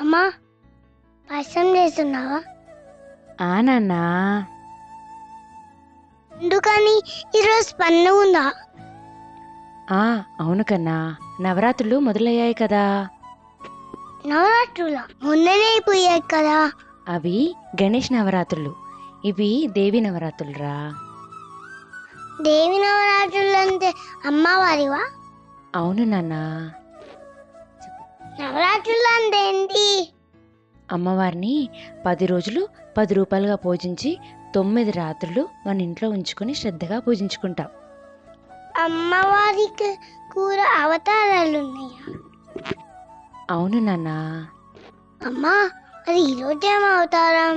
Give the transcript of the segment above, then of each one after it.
అమ్మా పాయసం చేస్తున్నావా? ఆ నాన్నా. ఎందుకని? ఈరోజు పండుగ ఉందా? ఆ అవును కన్నా. నవరాత్రులు మొదలయ్యాయి కదా. నవరాత్రుల? మొన్ననే అయిపోయాయి కదా. అవి గణేష్ నవరాత్రులు. ఇవి దేవి నవరాత్రులురా. దేవి నవరాత్రులు అంటే అమ్మవారివా? అవును నాన్నా. నవరాత్రులు అంటే ఏంటి అమ్మవారిని పది రోజులు పది రూపాయలుగా పూజించి తొమ్మిది రాత్రులు మన ఇంట్లో ఉంచుకొని శ్రద్ధగా పూజించుకుంటాం. అమ్మవారికి కూర అవతారాలు ఉన్నాయా అవును నాన్నా. అమ్మా అది ఈరోజు ఏం అవతారం.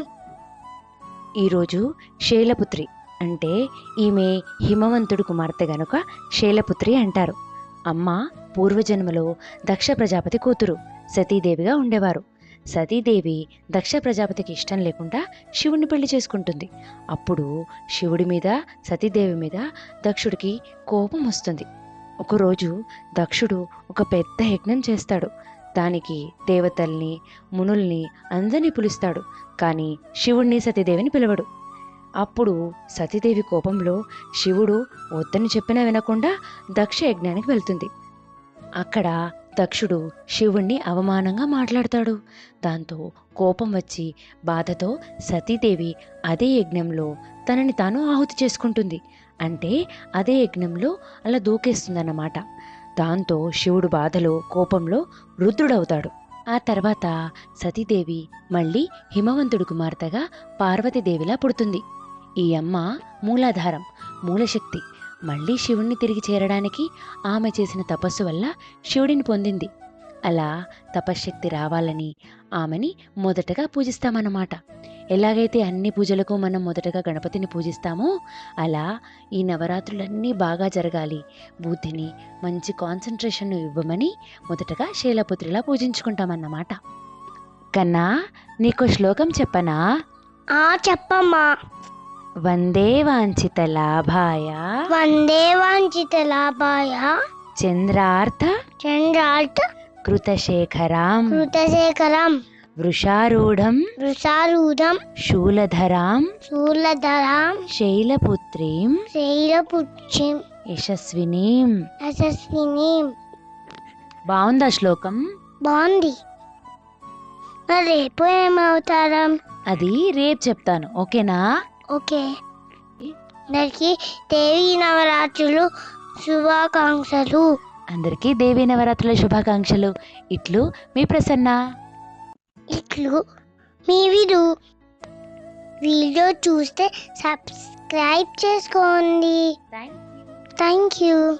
ఈరోజు శైలపుత్రి అంటే ఈమె హిమవంతుడు కుమార్తె గనుక శైలపుత్రి అంటారు. అమ్మ పూర్వజన్మలో దక్ష ప్రజాపతి కూతురు సతీదేవిగా ఉండేవారు. సతీదేవి దక్ష ప్రజాపతికి ఇష్టం లేకుండా శివుణ్ణి పెళ్ళి చేసుకుంటుంది. అప్పుడు శివుడి మీద సతీదేవి మీద దక్షుడికి కోపం వస్తుంది. ఒకరోజు దక్షుడు ఒక పెద్ద యజ్ఞం చేస్తాడు. దానికి దేవతల్ని మునుల్ని అందరినీ పిలుస్తాడు. కానీ శివుణ్ణి సతీదేవిని పిలవడు. అప్పుడు సతీదేవి కోపంలో శివుడు వద్దని చెప్పినా వినకుండా దక్ష యజ్ఞానికి వెళ్తుంది. అక్కడ దక్షుడు శివుణ్ణి అవమానంగా మాట్లాడతాడు. దాంతో కోపం వచ్చి బాధతో సతీదేవి అదే యజ్ఞంలో తనని తాను ఆహుతి చేసుకుంటుంది. అంటే అదే యజ్ఞంలో అలా దూకేస్తుందన్నమాట. దాంతో శివుడు బాధలో కోపంలో రుద్రుడవుతాడు. ఆ తర్వాత సతీదేవి మళ్ళీ హిమవంతుడు కుమార్తెగా పార్వతీదేవిలా పుడుతుంది. ఈ అమ్మ మూలాధారం మూలశక్తి. మళ్ళీ శివుణ్ణి తిరిగి చేరడానికి ఆమె చేసిన తపస్సు వల్ల శివుడిని పొందింది. అలా తపశ్శక్తి రావాలని ఆమెని మొదటగా పూజిస్తామన్నమాట. ఎలాగైతే అన్ని పూజలకు మనం మొదటగా గణపతిని పూజిస్తామో అలా ఈ నవరాత్రులన్నీ బాగా జరగాలి. బుద్ధిని మంచి కాన్సన్ట్రేషన్ ఇవ్వమని మొదటగా శైలపుత్రిలా పూజించుకుంటామన్నమాట. కన్నా నీకు శ్లోకం చెప్పనా? చెప్పమ్మా. వందే వాంఛిత లాభాయ. వందే వాంఛిత లాభాయ. చంద్రార్థ. చంద్రార్త కృతశేఖరాం. కృతశేఖరం. వృషారూఢం. వృషారూఢం. శూలధరాం. శూలధరాం. శైలపుత్రీం. శైలపుచ్చిం యశస్వినీం. యశస్వినీం. బాగుందా శ్లోకం? బాగుంది రేపు ఏమవుతారం? అది రేపు చెప్తాను. ఓకేనా? ఓకే. అందరికి దేవి నవరాత్రులు శుభాకాంక్షలు. అందరికీ దేవీ నవరాత్రుల శుభాకాంక్షలు. ఇట్లు మీ ప్రసన్న. ఇట్లు మీ వీడు వీడియో చూస్తే సబ్స్క్రైబ్ చేసుకోండి. Thank you.